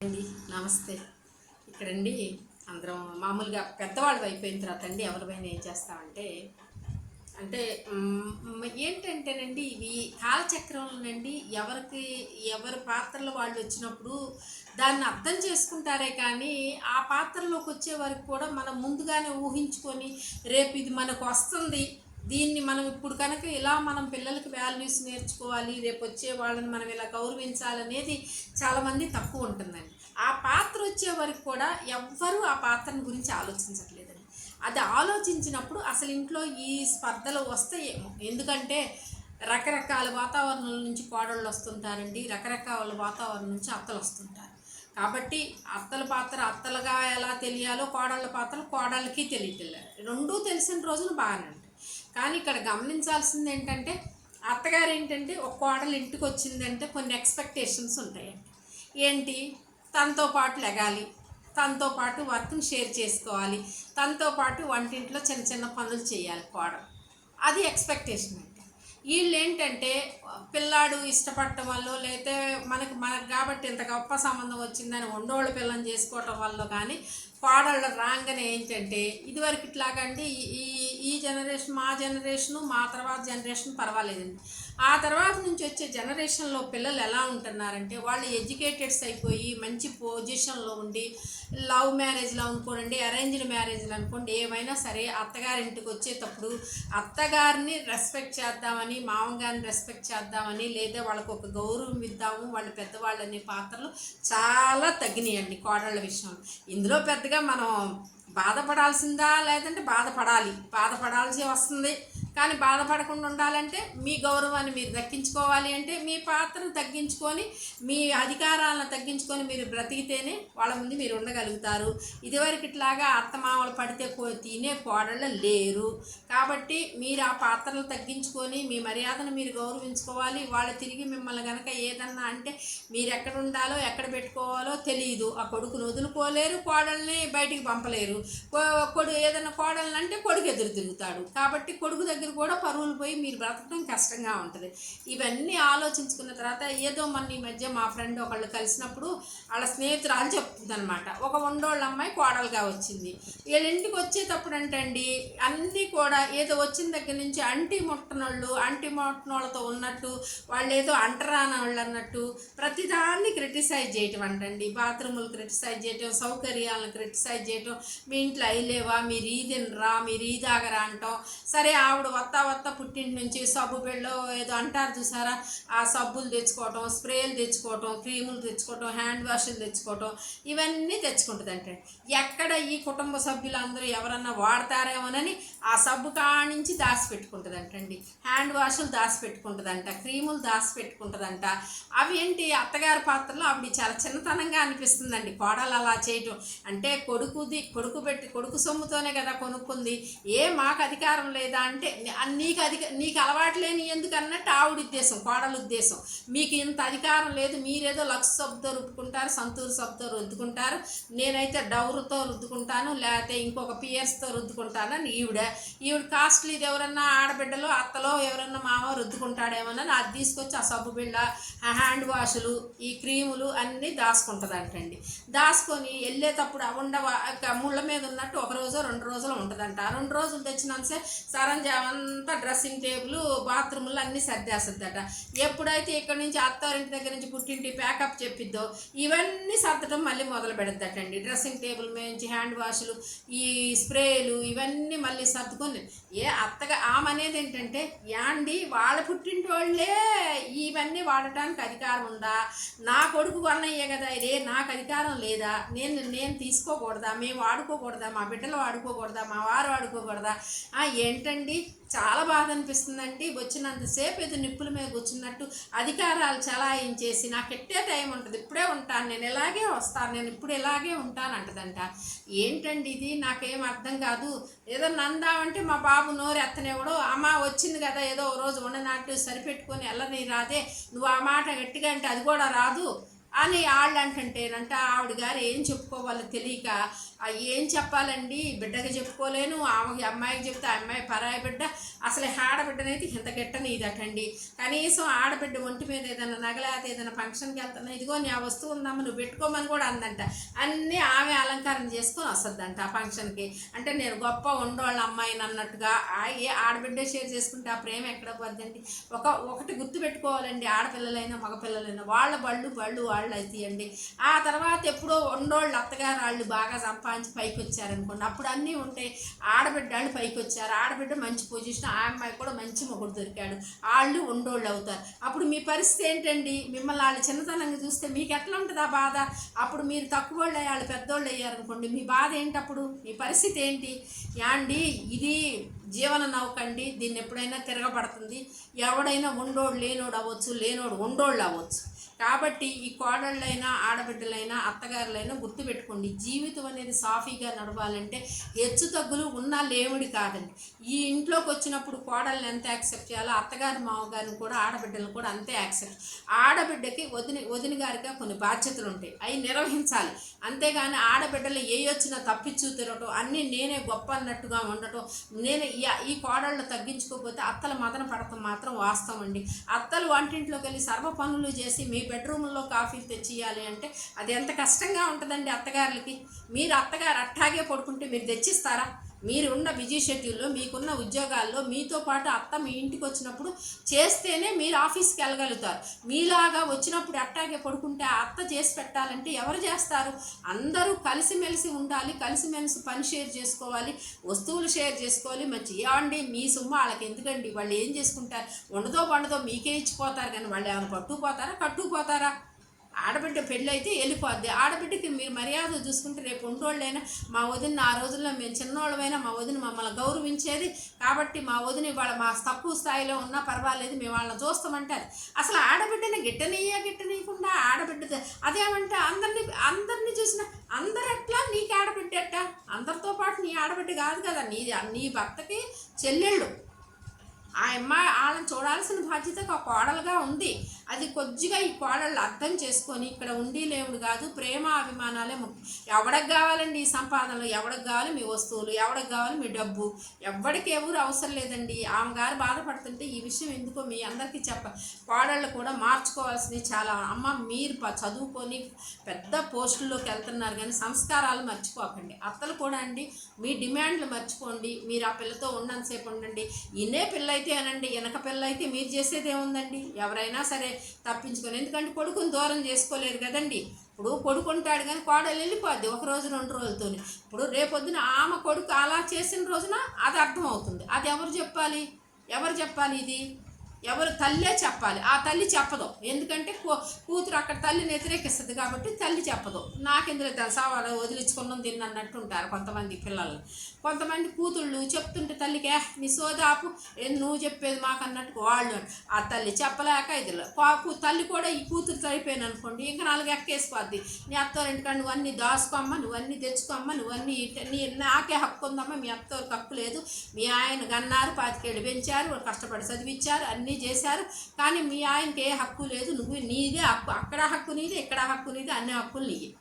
అండి నమస్తే. ఇక్కడండి అందరం మామూలుగా పెద్దవాళ్ళు అయిపోయిన తర్వాత అండి ఎవరిపైన ఏం చేస్తామంటే అంటే ఏంటంటేనండి ఇవి కాలచక్రంలోనండి ఎవరికి ఎవరి పాత్రలో వాళ్ళు వచ్చినప్పుడు దాన్ని అర్థం చేసుకుంటారే కానీ ఆ పాత్రలోకి వచ్చే వరకు కూడా మనం ముందుగానే ఊహించుకొని రేపు ఇది మనకు వస్తుంది దీన్ని మనం ఇప్పుడు కనుక ఇలా మనం పిల్లలకి వాల్యూస్ నేర్చుకోవాలి రేపు వచ్చే వాళ్ళని మనం ఇలా గౌరవించాలనేది చాలామంది తక్కువ ఉంటుందండి. ఆ పాత్ర వచ్చే వరకు కూడా ఎవ్వరూ ఆ పాత్రను గురించి ఆలోచించట్లేదండి. అది ఆలోచించినప్పుడు అసలు ఇంట్లో ఈ స్పర్ధలు వస్తాయేమో. ఎందుకంటే రకరకాల వాతావరణాల నుంచి కోడళ్ళు వస్తుంటారండి రకరకాల వాతావరణం నుంచి అత్తలు వస్తుంటారు. కాబట్టి అత్తల పాత్ర అత్తలుగా ఎలా తెలియాలో కోడళ్ళ పాత్ర కోడళ్ళకి తెలియట్లేదు. రెండూ తెలిసిన రోజున బాగానే కానీ ఇక్కడ గమనించాల్సింది ఏంటంటే అత్తగారు ఏంటంటే ఒక కోడలు ఇంటికి వచ్చిందంటే కొన్ని ఎక్స్పెక్టేషన్స్ ఉంటాయండి. ఏంటి? తనతో పాటు లెగాలి తనతో పాటు వర్క్ని షేర్ చేసుకోవాలి తనతో పాటు వంటింట్లో చిన్న చిన్న పనులు చేయాలి కోడలు. అది ఎక్స్పెక్టేషన్ అండి. వీళ్ళు ఏంటంటే పిల్లాడు ఇష్టపడటం వల్ల లేకపోతే మనకు మనకు కాబట్టి ఇంత గొప్ప సంబంధం వచ్చిందని వండోళ్ళ పిల్లని చేసుకోవటం వల్ల కానీ కోడళ్ళు రాగానే ఏంటంటే ఇదివరకు ఇట్లాగండి ఈ ఈ- జనరేషన్ మా జనరేషను మా తర్వాత జనరేషన్ పర్వాలేదండి. ఆ తర్వాత నుంచి వచ్చే జనరేషన్లో పిల్లలు ఎలా ఉంటున్నారంటే వాళ్ళు ఎడ్యుకేటెడ్స్ అయిపోయి మంచి పొజిషన్లో ఉండి లవ్ మ్యారేజ్లో అనుకోండి అరేంజ్డ్ మ్యారేజ్లు అనుకోండి ఏమైనా సరే అత్తగారింటికి వచ్చేటప్పుడు అత్తగారిని రెస్పెక్ట్ చేద్దామని మామగారిని రెస్పెక్ట్ చేద్దామని లేదా వాళ్ళకు ఒక గౌరవం ఇద్దాము వాళ్ళు పెద్దవాళ్ళు అనే పాత్రలు చాలా తగ్గినాయండి కోడళ్ళ విషయంలో. ఇందులో పెద్దగా మనం బాధపడాల్సిందా లేదంటే బాధపడాలి. బాధపడాల్సి వస్తుంది. కానీ బాధపడకుండా ఉండాలంటే మీ గౌరవాన్ని మీరు దక్కించుకోవాలి అంటే మీ పాత్రను తగ్గించుకొని మీ అధికారాలను తగ్గించుకొని మీరు బ్రతికితేనే వాళ్ళ ముందు మీరు ఉండగలుగుతారు. ఇదివరకు ఇట్లాగా అత్తమామలు పడితే తినే కోడళ్ళు లేరు. కాబట్టి మీరు ఆ పాత్రలు తగ్గించుకొని మీ మర్యాదను మీరు గౌరవించుకోవాలి. వాళ్ళు తిరిగి మిమ్మల్ని కనుక ఏదన్నా అంటే మీరు ఎక్కడ ఉండాలో ఎక్కడ పెట్టుకోవాలో తెలియదు ఆ కొడుకును వదులుకోలేరు కోడల్ని బయటికి పంపలేరు. కో- కొడు ఏదైనా కోడల్ని అంటే కొడుకు ఎదురు తిరుగుతాడు. కాబట్టి కొడుకు దగ్గర కూడా పరువులు పోయి మీరు బ్రతకడం కష్టంగా ఉంటుంది. ఇవన్నీ ఆలోచించుకున్న తర్వాత ఏదో మన ఈ మధ్య మా ఫ్రెండ్ ఒకళ్ళు కలిసినప్పుడు వాళ్ళ స్నేహితురాలు చెప్తుంది అనమాట ఒక వండోళ్ళ అమ్మాయి కోడలుగా వచ్చింది. వీళ్ళ ఇంటికి వచ్చేటప్పుడు అంటండి అన్నీ కూడా ఏదో వచ్చిన దగ్గర నుంచి అంటి ముట్టనోళ్ళు అంటి ముట్టనోళ్ళతో ఉన్నట్టు వాళ్ళు ఏదో అంటరాని వాళ్ళు అన్నట్టు ప్రతిదాన్ని క్రిటిసైజ్ చేయటం అంటండి. బాత్రూములు క్రిటిసైజ్ చేయటం సౌకర్యాలను క్రిటిసైజ్ చేయటం మీ ఇంట్లో అయిలేవా మీరు ఈ తినరా మీరు ఈ తాగరా అంటాం. సరే ఆవిడ వత్తా వత్తా పుట్టింటి నుంచి సబ్బు బిళ్ళో ఏదో అంటారు చూసారా? ఆ సబ్బులు తెచ్చుకోవటం స్ప్రేలు తెచ్చుకోవటం క్రీములు తెచ్చుకోవటం హ్యాండ్ వాష్లు తెచ్చుకోవటం ఇవన్నీ తెచ్చుకుంటుంది అంటే ఎక్కడ ఈ కుటుంబ సభ్యులందరూ ఎవరన్నా వాడతారేమోనని ఆ సబ్బు కానించి దాచిపెట్టుకుంటుందంటండి. అంటండి హ్యాండ్ వాష్లు దాచిపెట్టుకుంటుందంట క్రీములు దాచిపెట్టుకుంటుందంట. అవి ఏంటి? అత్తగారి పాత్రలో అవి చాలా చిన్నతనంగా అనిపిస్తుందండి. కోడలు అలా చేయటం. అంటే కొడుకుది కొడుకు పెట్టి కొడుకు సొమ్ముతోనే కదా కొనుక్కుంది. ఏ మాకు అధికారం లేదా అంటే నీకు అధిక నీకు అలవాటు లేని ఎందుకు అన్నట్టు ఆవిడ ఉద్దేశం కోడల ఉద్దేశం. మీకు ఇంత అధికారం లేదు మీరేదో లక్ష సబ్తో రుద్దుకుంటారు సంతూరు సబ్తో రుద్దుకుంటారు నేనైతే డౌరుతో రుద్దుకుంటాను లేకపోతే ఇంకొక పియర్స్తో రుద్దుకుంటాను అని ఈవిడ. ఈవిడ కాస్ట్లీది ఎవరన్నా ఆడబిడ్డలో అత్తలో ఎవరన్నా మామ రుద్దుకుంటాడేమోనని అది తీసుకొచ్చి ఆ సబ్బు బిళ్ళ ఆ హ్యాండ్ వాషులు ఈ క్రీములు అన్నీ దాచుకుంటుందంటండి. దాచుకొని వెళ్ళేటప్పుడు ఉండవ ముళ్ళ మీద ఉన్నట్టు ఒక రోజు రెండు రోజులు ఉంటుందంట. రెండు రోజులు తెచ్చినాసే సరంజామ అంతా డ్రెస్సింగ్ టేబుల్ బాత్రూములు అన్నీ సర్దేస్తుందట. ఎప్పుడైతే ఇక్కడ నుంచి అత్తారింటి దగ్గర నుంచి పుట్టింటి ప్యాకప్ చెప్పిద్దో ఇవన్నీ సర్దడం మళ్ళీ మొదలు పెడద్దటండి డ్రెస్సింగ్ టేబుల్ నుంచి హ్యాండ్ వాష్లు ఈ స్ప్రేలు ఇవన్నీ మళ్ళీ సర్దుకొని ఏ అత్తగా ఆమె అనేది ఏంటంటే యాండి వాళ్ళ పుట్టింటి వాళ్ళే ఇవన్నీ వాడటానికి అధికారం ఉందా? నా కొడుకు కొన్నయ్యే కదా ఇదే నాకు అధికారం లేదా? నేను నేను తీసుకోకూడదా? మేము వాడుకోకూడదా? మా బిడ్డలు వాడుకోకూడదా? మా వారు వాడుకోకూడదా? ఏంటండి? చాలా బాధ అనిపిస్తుందండి వచ్చినంతసేపు ఏదో నిప్పుల మీద కూర్చున్నట్టు అధికారాలు చలాయించేసి నాకు ఎట్టే టైం ఉంటుంది. ఇప్పుడే ఉంటాను. నేను ఇలాగే వస్తాను. నేను ఇప్పుడు ఇలాగే ఉంటాను అంటదంట. ఏంటండి ఇది? నాకేం అర్థం కాదు. ఏదో నందామంటే మా బాబు నోరు ఎత్తనేవాడు అమ్మ వచ్చింది కదా ఏదో ఓ రోజు ఉండనాట్టు సరిపెట్టుకొని వెళ్ళని రాదే. నువ్వు ఆ మాట గట్టిగా అంటే అది కూడా రాదు అని వాళ్ళు అంటుంటేనంట ఆవిడ గారు ఏం చెప్పుకోవాలో తెలియక ఏం చెప్పాలండి? బిడ్డకి చెప్పుకోలేను ఆమెకి అమ్మాయికి చెప్తే ఆ అమ్మాయి పరాయి బిడ్డ అసలు ఆడబిడ్డనైతే ఇంత గిట్టని ఇదటండి కనీసం ఆడబిడ్డ ఒంటి మీద ఏదైనా నగలేత ఏదైనా ఫంక్షన్కి వెళ్తున్నా ఇదిగో నీ ఆ వస్తువు ఉందమ్మ నువ్వు పెట్టుకోమని కూడా అందంట. అన్నీ ఆమె అలంకారం చేసుకొని వస్తుందంట ఆ ఫంక్షన్కి. అంటే నేను గొప్ప ఉండోళ్ళ అమ్మాయిని అన్నట్టుగా ఆ ఏ ఆడబిడ్డ షేర్ చేసుకుంటే ఆ ప్రేమ ఎక్కడ పోద్దండి? ఒక ఒకటి గుర్తు పెట్టుకోవాలండి ఆడపిల్లలైనా మగపిల్లలైనా. వాళ్ళ బళ్ళు బళ్ళు వాళ్ళు అవుతాయండి ఆ తర్వాత ఎప్పుడో ఉండోళ్ళు అత్తగారు వాళ్ళు బాగా సంపాదించి పైకి వచ్చారనుకోండి అప్పుడు అన్నీ ఉంటాయి ఆడబిడ్డ వాళ్ళు పైకి వచ్చారు ఆడబిడ్డ మంచి పొజిషన్ ఆ అమ్మాయి కూడా మంచి మొగుడు దొరికాడు. వాళ్ళు ఉండోళ్ళు అవుతారు. అప్పుడు మీ పరిస్థితి ఏంటండి? మిమ్మల్ని వాళ్ళు చిన్నతనంగా చూస్తే మీకు ఎట్లా ఉంటుంది ఆ బాధ? అప్పుడు మీరు తక్కువ వాళ్ళు వాళ్ళు పెద్దోళ్ళు అయ్యారనుకోండి మీ బాధ ఏంటి అప్పుడు మీ పరిస్థితి ఏంటి? యాండి ఇది జీవన నౌకండి. దీన్ని ఎప్పుడైనా తిరగబడుతుంది. ఎవడైనా ఉండోడు లేనోడు అవ్వచ్చు లేనోడు ఉండోళ్ళు అవ్వచ్చు. కాబట్టి ఈ కోడళ్ళైనా ఆడబిడ్డలైనా అత్తగారులైనా గుర్తుపెట్టుకోండి. జీవితం అనేది సాఫీగా నడవాలంటే హెచ్చు తగ్గులు ఉన్నా లేవుడి కాదండి. ఈ ఇంట్లోకి వచ్చినప్పుడు కోడల్ని ఎంత యాక్సెప్ట్ చేయాలో అత్తగారి మామగారిని కూడా ఆడబిడ్డలు కూడా అంతే యాక్సెప్ట్. ఆడబిడ్డకి వదిన వదిన గారిగా కొన్ని బాధ్యతలు ఉంటాయి. అవి నిర్వహించాలి. అంతేగాని ఆడబిడ్డలు ఏ వచ్చినా తప్పించు తిరగటం అన్నీ నేనే గొప్ప అన్నట్టుగా ఉండటం నేను ఈ- ఈ కోడళ్ళు తగ్గించుకోకపోతే అత్తలు మదన పడటం మాత్రం వాస్తవం అండి. అత్తలు వంటింట్లోకి వెళ్ళి సర్వ పనులు చేసి మీ బెడ్రూమ్లో కాఫీలు తెచ్చియాలి అంటే అది ఎంత కష్టంగా ఉంటుందండి అత్తగారులకి. మీరు అత్తగారు అట్టాగే పడుకుంటే మీరు తెచ్చిస్తారా? మీరు ఉన్న బిజీ షెడ్యూల్లో మీకున్న ఉద్యోగాల్లో మీతో పాటు అత్త మీ ఇంటికి వచ్చినప్పుడు చేస్తేనే మీరు ఆఫీస్కి వెళ్ళగలుగుతారు. మీలాగా వచ్చినప్పుడు అట్టాగే పడుకుంటే ఆ అత్త చేసి పెట్టాలంటే ఎవరు చేస్తారు? అందరూ కలిసిమెలిసి ఉండాలి కలిసిమెలిసి పని షేర్ చేసుకోవాలి వస్తువులు షేర్ చేసుకోవాలి. మంచి ఏమండి మీ సుమ్మ వాళ్ళకి ఎందుకండి? వాళ్ళు ఏం చేసుకుంటారు? ఉండదో పండదో మీకే ఇచ్చిపోతారు కానీ వాళ్ళు ఏమైనా పట్టుకుపోతారా? కట్టుకుపోతారా? ఆడబిడ్డ పెళ్ళి అయితే వెళ్ళిపోద్ది. ఆడబిడ్డకి మీరు మర్యాద చూసుకుంటే రేపు ఉండోళ్ళైనా మా వదిన ఆ రోజుల్లో మేము చిన్నోళ్ళమైనా మా వదిన మమ్మల్ని గౌరవించేది. కాబట్టి మా వదిన వాళ్ళ మా తక్కువ స్థాయిలో ఉన్నా పర్వాలేదు మేము వాళ్ళని చూస్తామంటారు. అసలు ఆడబిడ్డని గిట్టనీయ గిట్టనీయకుండా ఆడబిడ్డ అదేమంటే అందరినీ అందరినీ చూసిన అందరట్లా నీకు ఆడబిడ్డ అందరితో పాటు నీ ఆడబిడ్డ కాదు కదా. నీ నీ భర్తకి చెల్లెళ్ళు. ఆ అమ్మాయి వాళ్ళని చూడాల్సిన బాధ్యత ఒక కోడలుగా ఉంది. అది కొద్దిగా ఈ కోడళ్ళు అర్థం చేసుకొని ఇక్కడ ఉండి లేవుడు కాదు ప్రేమ అభిమానాలే ముఖ్యం. ఎవడికి కావాలండి ఈ సంపాదనలు? ఎవడికి కావాలి మీ వస్తువులు? ఎవడికి కావాలి మీ డబ్బు? ఎవరికి ఎవరు అవసరం లేదండి. ఆమె గారు బాధపడుతుంటే ఈ విషయం ఎందుకో మీ అందరికీ చెప్ప కోడళ్ళు కూడా మార్చుకోవాల్సినవి చాలా. అమ్మ మీరు చదువుకొని పెద్ద పోస్టుల్లోకి వెళ్తున్నారు కానీ సంస్కారాలు మర్చిపోకండి. అత్తలు కూడా అండి మీ డిమాండ్లు మర్చిపోండి. మీరు ఆ పిల్లతో ఉన్నంతసేపు ఉండండి. ఇన్నే పిల్ల అయితే అనండి వెనక పిల్ల అయితే మీరు చేసేది ఏముందండి ఎవరైనా సరే తప్పించుకొని. ఎందుకంటే కొడుకుని దూరం చేసుకోలేరు కదండి. ఇప్పుడు కొడుకుంటాడు కానీ కోడలు వెళ్ళిపోద్ది ఒక రోజు రెండు రోజులతో ఇప్పుడు రేపొద్దున ఆమె కొడుకు అలా చేసిన రోజున అది అర్థమవుతుంది. అది ఎవరు చెప్పాలి? ఎవరు చెప్పాలి ఇది? ఎవరు తల్లే చెప్పాలి. ఆ తల్లి చెప్పదు. ఎందుకంటే కూ- కూతురు అక్కడ తల్లిని వ్యతిరేకిస్తుంది కాబట్టి తల్లి చెప్పదు. నాకెందుకు తెలుసా? వాళ్ళు వదిలించుకున్నాం తిన్న అన్నట్టు ఉంటారు కొంతమంది పిల్లలు. కొంతమంది కూతుళ్ళు చెప్తుంటే తల్లికి నీ సోదాపు ఏం నువ్వు చెప్పేది మాకు అన్నట్టు వాళ్ళు ఆ తల్లి చెప్పలేక ఇది కాకు తల్లి కూడా ఈ కూతురు చనిపోయాను అనుకోండి. ఇంకా నాలుగు ఎక్కేసిపోద్ది నీ అత్తవారింటికాడ నువ్వు అన్నీ దాచుకోమ్మా నువ్వన్నీ తెచ్చుకోమ్మా నీ నాకే హక్కు ఉందమ్మా మీ అత్తవారికి హక్కు లేదు. మీ ఆయన గన్నారు పాతికేళ్ళు పెంచారు కష్టపడి చదివించారు అన్నీ చేశారు. కానీ మీ ఆయనకి ఏ హక్కు లేదు. నువ్వు నీదే హక్కు. అక్కడ హక్కు నీదే ఇక్కడ హక్కు నీదే అన్ని హక్కులు నీయే.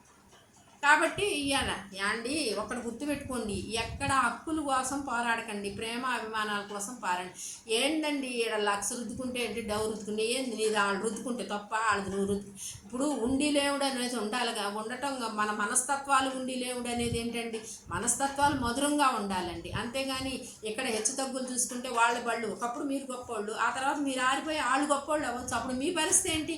కాబట్టి ఇవాళ యాండి ఒకటి గుర్తుపెట్టుకోండి. ఎక్కడ హక్కుల కోసం పోరాడకండి. ప్రేమ అభిమానాల కోసం పోరాడండి. ఏంటండి ఈడ లక్ష రుద్దుకుంటే ఏంటి? డౌ రుద్దుకుంటే ఏంది? నీది వాళ్ళు రుద్దుకుంటే తప్ప వాళ్ళది నువ్వు రుద్దు. ఇప్పుడు ఉండి లేవుడు అనేది ఉండాలిగా. ఉండటం మన మనస్తత్వాలు ఉండి లేవుడు అనేది ఏంటండి? మనస్తత్వాలు మధురంగా ఉండాలండి. అంతేగాని ఇక్కడ హెచ్చు తగ్గులు చూసుకుంటే వాళ్ళ బళ్ళు. ఒకప్పుడు మీరు గొప్పోళ్ళు. ఆ తర్వాత మీరు ఆరిపోయి వాళ్ళు గొప్పోళ్ళు అవ్వచ్చు. అప్పుడు మీ పరిస్థితి ఏంటి?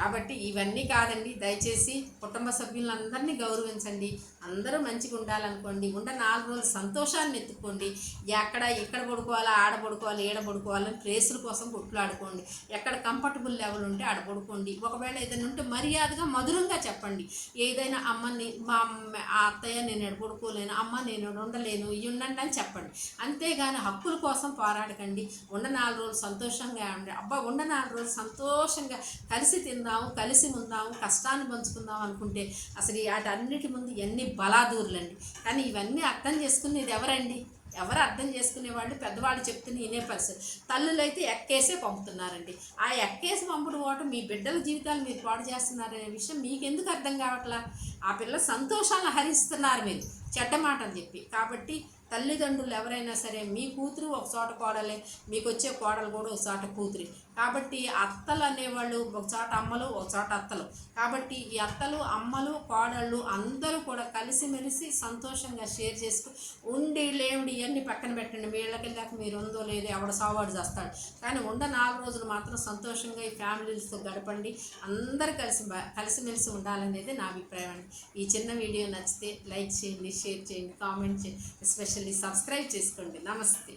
కాబట్టి ఇవన్నీ కాదండి. దయచేసి కుటుంబ సభ్యులందరినీ గౌరవించండి. అందరూ మంచిగా ఉండాలనుకోండి. ఉండ నాలుగు రోజులు సంతోషాన్ని ఎత్తుకోండి. ఎక్కడ ఎక్కడ పడుకోవాలా ఆడ పడుకోవాలి ఏడ పడుకోవాలని ప్లేసుల కోసం కొట్లాడుకోండి. ఎక్కడ కంఫర్టబుల్ లెవెల్ ఉంటే ఆడ పడుకోండి. ఒకవేళ ఏదైనా ఉంటే మర్యాదగా మధురంగా చెప్పండి. ఏదైనా అమ్మని మా అమ్మ ఆ అత్తయ్య నేను ఎడ పడుకోలేను అమ్మ నేను ఉండలేను ఇవి ఉండండి అని చెప్పండి. అంతేగాని హక్కుల కోసం పోరాడకండి. ఉండ నాలుగు రోజులు సంతోషంగా ఉండండి. అబ్బా ఉండ నాలుగు రోజులు సంతోషంగా కలిసి తిందాము కలిసి ఉందాము కష్టాన్ని పంచుకుందాం అనుకుంటే అసలు వాటన్నిటి ముందు ఎన్ని బలాదూరులండి. కానీ ఇవన్నీ అర్థం చేసుకునేది ఎవరండి? ఎవరు అర్థం చేసుకునేవాళ్ళు? పెద్దవాళ్ళు చెప్తున్న వినే పరిస్థితి. తల్లులు అయితే ఎక్కేసే పంపుతున్నారండి. ఆ ఎక్కేసి పంపడం పోవటం మీ బిడ్డల జీవితాలు మీరు పాడు చేస్తున్నారనే విషయం మీకు ఎందుకు అర్థం కావట్లా? ఆ పిల్ల సంతోషాలను హరిస్తున్నారు మీరు చెడ్డ మాటలు చెప్పి. కాబట్టి తల్లిదండ్రులు ఎవరైనా సరే మీ కూతురు ఒక చోట కోడలే మీకు వచ్చే కోడలు కూడా ఒక చోట కూతురి. కాబట్టి అత్తలు అనేవాళ్ళు ఒక చోట అమ్మలు ఒక చోట అత్తలు. కాబట్టి ఈ అత్తలు అమ్మలు కోడళ్ళు అందరూ కూడా కలిసిమెలిసి సంతోషంగా షేర్ చేసుకు ఉండి లేవుడి ఇవన్నీ పక్కన పెట్టండి వీళ్ళకి వెళ్ళాక మీరు ఉందో లేదో ఎవడ సావాడు చేస్తాడు. కానీ ఉండ నాలుగు రోజులు మాత్రం సంతోషంగా ఈ ఫ్యామిలీస్తో గడపండి. అందరూ కలిసి కలిసిమెలిసి ఉండాలనేది నా అభిప్రాయం అండి. ఈ చిన్న వీడియో నచ్చితే లైక్ చేయండి షేర్ చేయండి కామెంట్ చేయండి. ఎస్పెషల్లీ సబ్స్క్రైబ్ చేసుకోండి. నమస్తే.